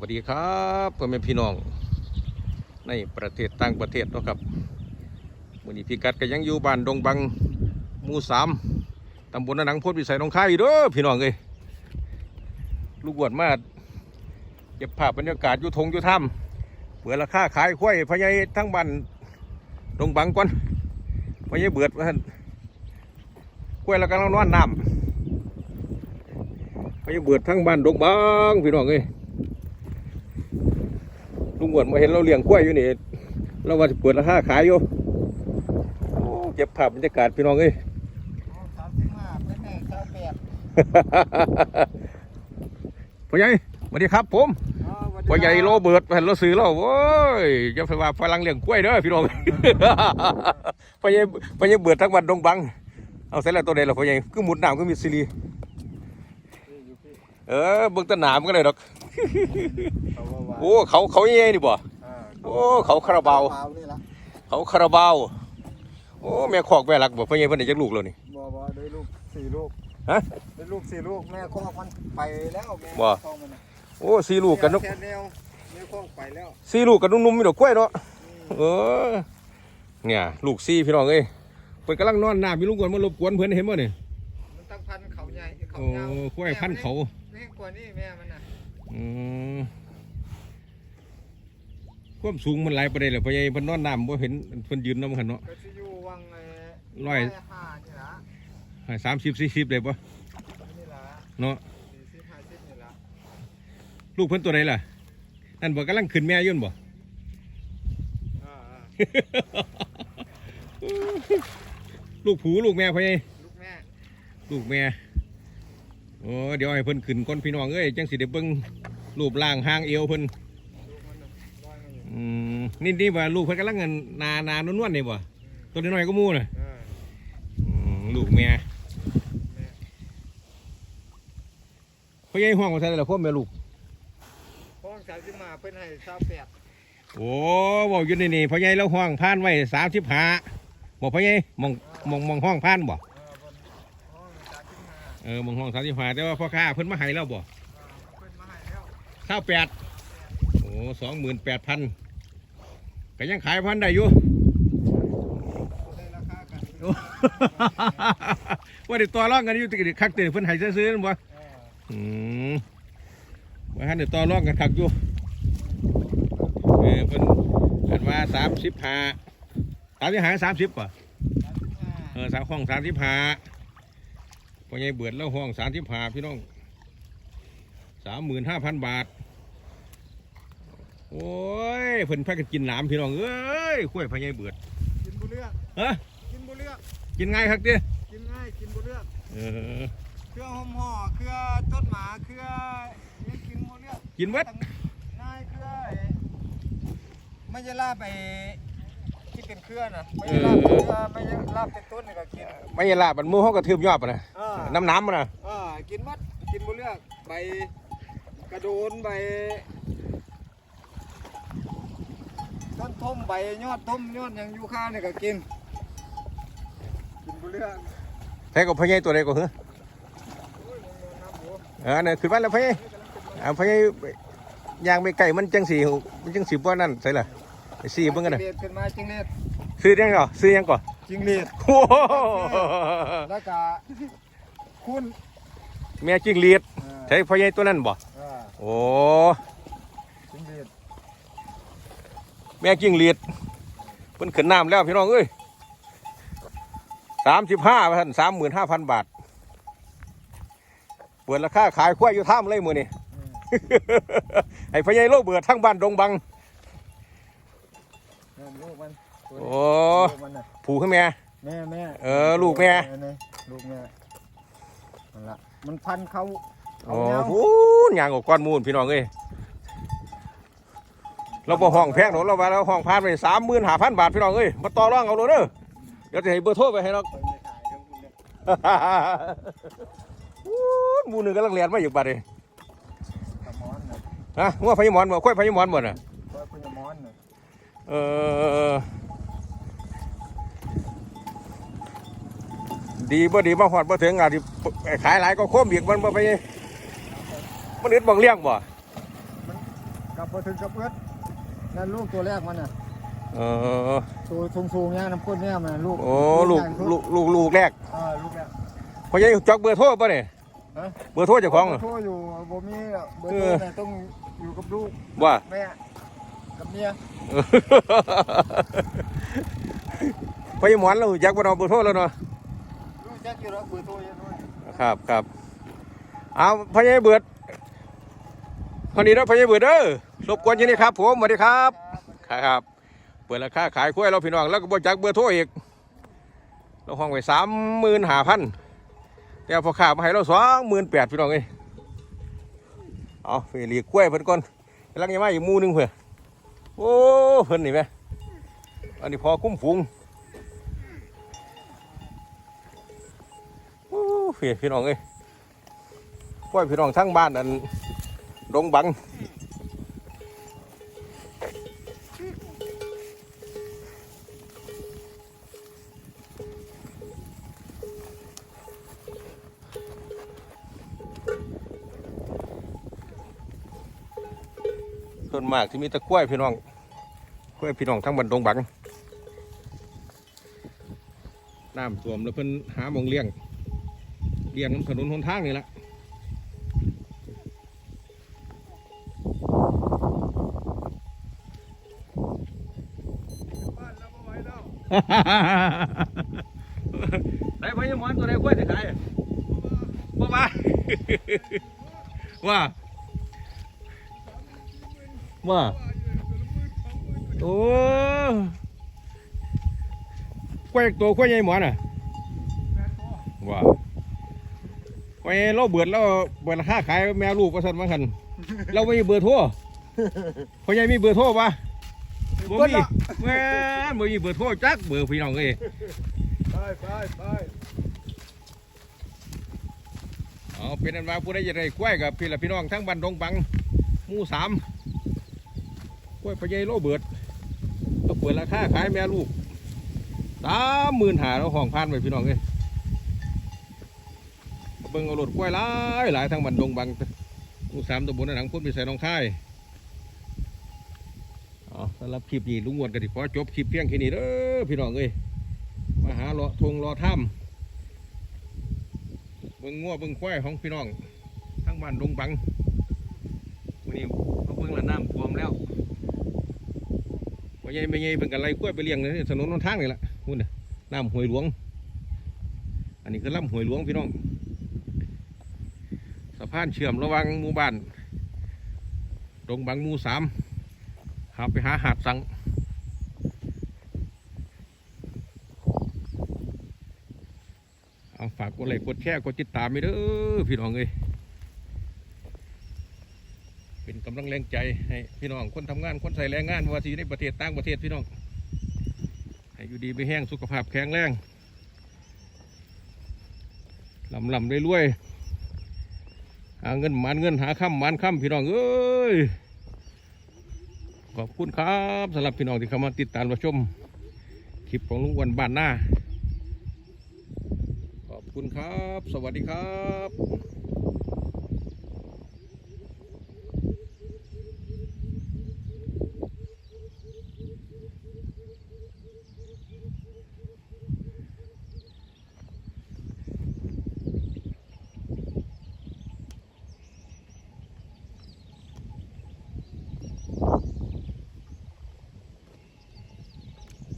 วัสดีครับพ่อแม่พี่น้องในประเทศต่างประเทศนะครับวันนี้พี่กัดก็ยังอยู่บ้านดงบังมูสามตำบลนาหนังโพธิวิสัยหนองคายเด้อพี่น้องเอ้ยลูกบวชมาเก็บภาพบรรยากาศอยู่ทงอยู่ถ้ำเปิดราคาขายข้วยพญายทั้งบ้านดงบังก่อนพญายเบิดว่าท่นข้วยแล้วกำลังนอนน้ำพญายเบิดทั้งบ้านดงบังพี่น้องเอ้ย ลุงหวนมาเห็นเราเลี้ยงกล้วยอยู่นี่เราว่าจะเปิดราคาขายอยู่โอ้เก็บภาพบรรยากาศพี่น้องเอ้ยสามสิบห้าเป็นแม่เจ้าแปดพ่อใหญ่สวัสดีครับผมพ่อใหญ่โรเบิร์ตเห็นเราซื้อเราโว้ยอย่าไปว่าฝรั่งเลี้ยงกล้วยเด้อพี่น้องพ่อใหญ่พ่อใหญ่เบิดทั้งวันดงบัง เอาเสร็จแล้วตัวใดล่ะพ่อใหญ่ก็หมุดน้ำก็มีซีรีเออเบิ่งแตะหนามก็เลยดอก เขาว่าว่าโอ้เขาเขาใหญ่นี่บ่อ่าโอ้เขาคาราบาวเปล่านี่ละเขาคาราบาว โอ้แม่คอกแม่รักบอกพ่อใหญ่เพิ่นได้จักลูกแล้วนี่ บ่บ่ได้ลูกสี่ลูกฮะได้ลูกสี่ลูกแม่คอกมันไปแล้วแม่บ่คอกมันน่ะโอ้สี่ลูกกันเนอะแค่แนวแม่คอกไปแล้วสี่ลูกกันนุ่มๆมีดอกกล้วยเนาะเออเนี่ย ลูกสี่พี่น้องเอ้ยเพิ่นกำลังนอนน้ำมีลูกกวนมารบกวนเพิ่นเห็นบ่นี่มันตั้งพันธุ์เขาใหญ่เขาโอ้ยาวกล้วยพันธุ์เขา แม่กว่านี่แม่มันน่ะ อืมความสูงมันหลายประเด็นเลยพ่อใหญ่เพิ่นนอนน้ำบ่เห็นเพิ่นยืนนำกันเนาะ ก็สิอยู่วังไอ้ร้อย ห้านี่ละให้สามสิบสี่สิบเลยปะนี่ละเนาะสี่สิบห้าสิบนี่ละลูกเพิ่นตัวไหนล่ะ นั่นบ่กำลังขึ้นแม่อยุ่นบ่ อ่าลูกผูลูกแม่พ่อใหญ่ๆลูกแม่ลูกแม่ โอ้เดี๋ยวให้เพิ่นขึ้นก่อนพี่น้องเอ้ยจังสิได้เบิ่งรูปร่างหางเอวเพิ่นลูกมันน่ะลอยมาอยู่อืมนี่นี่ว่าลูกเพิ่นกำลังเงินนานานวลๆนี่บ่ตัวน้อยๆก็หมู่น่ะอ่าอืมลูกแม่แม่พ่อใหญ่ห้องว่าซั่นล่ะพ่อแม่ลูกห้องสามสิบห้าเพิ่นให้เจ้าแปดโอ้เว้าอยู่นี่นี่พ่อใหญ่แล้วห้องผ่านไว้35บ่พ่อใหญ่มองมองมองห้องผ่านบ่ เออบนห้องสามสิบห้าเออมองห้อง35แต่ว่าพ่อค้าเพิ่นมาให้แล้วบ่อ่าเพิ่นมาให้แล้วข้าวแปดโอ้สองหมื่นแปดพันก็ยังขายพันได้อยู่ได้ราคากันโอ้ ว่าเดี๋ยวตัวร่องกันอยู่ติดคักติดเพิ่นให้ซื้อๆนั่นบ่ เอออืมว่าหันเดี๋ยวต่อร่องกันคักอยู่ เออเพิ่นเพิ่นว่าสามสิบห้าสามสิบห้าสามสิบป่ะสามสิบห้าเออสามห้องสามสิบห้า พอใหญ่เบิดแล้วห้องสามสิบห้าพี่น้องสามหมื่นห้าพันบาท โอ้ยเพิ่นพากันกินหนามพี่น้องเอ้ยคุ้วยพอใหญ่เบิดกินบุเลือกฮะกินบุเลือกกินง่ายครับดิกินง่ายกินบุเลือกเออเครือหอมห่อเครือต้นหมาเครือยังกินบุเลือกกินเบิดนายเครือไอ้ไม่ใช่ลาบไปที่เป็นเครือนะไม่ใช่ลาบเครือไม่ใช่ลาบเป็นต้นนี่ก็กินไม่ใช่ลาบมันมือเขากระทืบยอดปะนะอ่า น้ำน้ำมันนะอ่ากินมัดกินบุเลือกใบกระโดนใบต้นท่มใบยอดท่มยอดหยังยูคาเนี่ยก็กิน กินบุเลือกแพ้กับพอใหญ่ตัวใดก็เหรอโอ้ยมันน้ำหัวเออเนี่ยขึ้นมาแล้วพอใหญ่อ่าพอใหญ่ย่างไปไก่มันจังสีมันจังสีบ่นั่นใส่ละไปสีเบิ่งกันนะจิงเลดขึ้นมาจิงเลดซื้อยังก่อนซื้อยังก่อนจิงเลดโอ้โหแล้วก็ คุณแม่จิ้งเลียดอ่าใช่พ่อใหญ่ตัวนั้นบ่อ่าโอ้จิงเลดแม่จิ้งเลียดเพิ่นขึ้นน้ำแล้วพี่น้องเอ้ยสามสิบห้าพันสามหมื่นห้าพันบาทเปิดราคาขายควายอยู่ท่ามเลยมือนี่อืมไอ้พญายโลเบิดทั้งบ้านดงบังนั่นลูกมันตัวโอ้นี้ลูกมันน่ะผูขึ้นแม่ แม่แม่เออลูกแม่นี่ลูกแม่ นั่นละมันพันเขาโอ้เอาเงาโหยางออกก้อนมูลพี่น้องเอ้ยเราบ่ห้องแพงหรอกเราว่าเราห้องพานไปสามหมื่นห้าพันบาทพี่น้องเอ้ยมาต่อรองเอาเลยเด้อเดี๋ยวจะให้เบอร์โทรไปให้เราไปไม่ขายเรื่องคุณเนี่ยอู้หมูหนึ่งกำลังเรียนมาอยู่บัดนี้ตะมอนน่ะฮะงัวพญมอนบ่ค่อยพญมอนบ่น่ะก็คุณมอนน่ะเออ ดีบ่ดีบ่ฮอดบ่ถึงอะที่ขายหลายก็โคมอีกมันบ่ไปมันอึดบังเลี้ยงบ่มกลับมาถึงกับเอื้อนั่นลูกตัวแรกมันน่ะเออตัวสูงๆเนี่ยน้ำข้นเนี่ยมันลูกโอ้ลูกลูกลูกลูกแรกเออลูกแรกพ่อใหญ่จักเบอร์โทรป่ะเนี่ยฮะเบอร์โทรเจ้าของเบเหรออร์โทรอยู่บ่มีอะเบอร์เอโทรอเนี่ยต้องอยู่กับลูกว่าแม่กับเมียพ่อใหญ่หมอนเราจักบ่เนาะเบอร์โทรแล้วเนาะ ลูกแจ็คอยู่แล้วเบอร์โทรยังน้อยครับครับเอาพ่อใหญ่เบิดคนนี้เนาพ่อใหญ่เบิดเด้อรบกวนที่นี่ครับผมสวัสดีครับครับ เปิดราคาขายกล้วยเราพี่น้องแล้วก็บ่จักเบอร์โทรอีกเราห้องไว้สามหมื่นห้าพันแต่พอขามาให้เราสองหมื่นแปดพี่น้องเอ้ยเอาไปเรีกกล้วยเพิ่นก่อนกำลังยังมาอีกมูหนึงเพื่อโอ้เพิ่นนี่ไหมอันนี้พอคุ้มฝูง พี่พี่น้องเอ้ยกล้วยพี่น้องทั้งบ้านอันดงบังส่วนมากที่มีแตะกล้วยพี่น้องกล้วยพี่น้องทั้งบันดงบังน้ำท่วมแล้วเพิ่นหามองเลี้ยง เลี้ยงถนนหนทางนี่ละบ้านเราไม่ไหล้วไหนพญามอนตัวไหนกล้วยจะขายบ่มาว่าว่าโอ้กล้วยตัวกล้วยใหญ่หมอนอะว่า ไปเราเบิดแล้วเบิดราคาขายแมวลูกประสันมาคันเราไม่มีเบอร์โทรพ่อใหญ่มีเบอร์โทรปะบ่มีแม่นบ่มีเบอร์โทรจักเบอร์พี่น้องเอ้ยไปไปไปเอาเป็นอันว่าผู้ใดจะได้กล้วยกับพี่ละพี่น้องทั้งบ้านดงบังหมู่สามกล้วยพ่อใหญ่โลเบิดเราเปิดราคาขายแม่ลูกสามหมื่นหาเราห้องพันไปพี่น้องเอ้ย เบิ่งเอารถกล้วยหลายหลายทั้งบ้านดงบังหมู่สามตำบลหนังพุ่นไปใส่น้องค่ายอ๋อสำหรับคลิปนี้ลุงวนก็สิขอจบคลิปเพียงแค่นี้เด้อพี่น้องเอ้ยมาหาเลาะทงเลาะถ้ำเบิ่งงัวเบิ่งควายของพี่น้องทั้งบ้านดงบังวันนี้เอาเบิ่งละน้ำท่วมแล้วว่าใหญ่ไม่ใหญ่เป็นกันไรกล้วยไปเลี้ยงเลยถนนหนทางนี่แหละพุ่นน่ะน้ำหวยหลวง อันนี้คือลำหวยหลวงพี่น้องะพานเชื่อมระว่างหมู่บ้านดงบังหมู่สามขับไปหาหาดสังเอาฝากกดไลค์กดแชร์กดติดตามไปเด้อพี่น้องเอ้ยเป็นกำลังแรงใจให้พี่น้องคนทำงานคนใส่แรงงานว่าสิอยู่ในประเทศต่างประเทศพี่น้องให้อยู่ดีไปแห้งสุขภาพแข็งแรงลำลำรวยๆ หาเงินมันเงินหาค่ำมันค่ำพี่น้องเอ้ยขอบคุณครับสำหรับพี่น้องที่เข้ามาติดตามรับชมคลิปของลุงอ้วันบ้านหน้าขอบคุณครับ สวัสดีครับ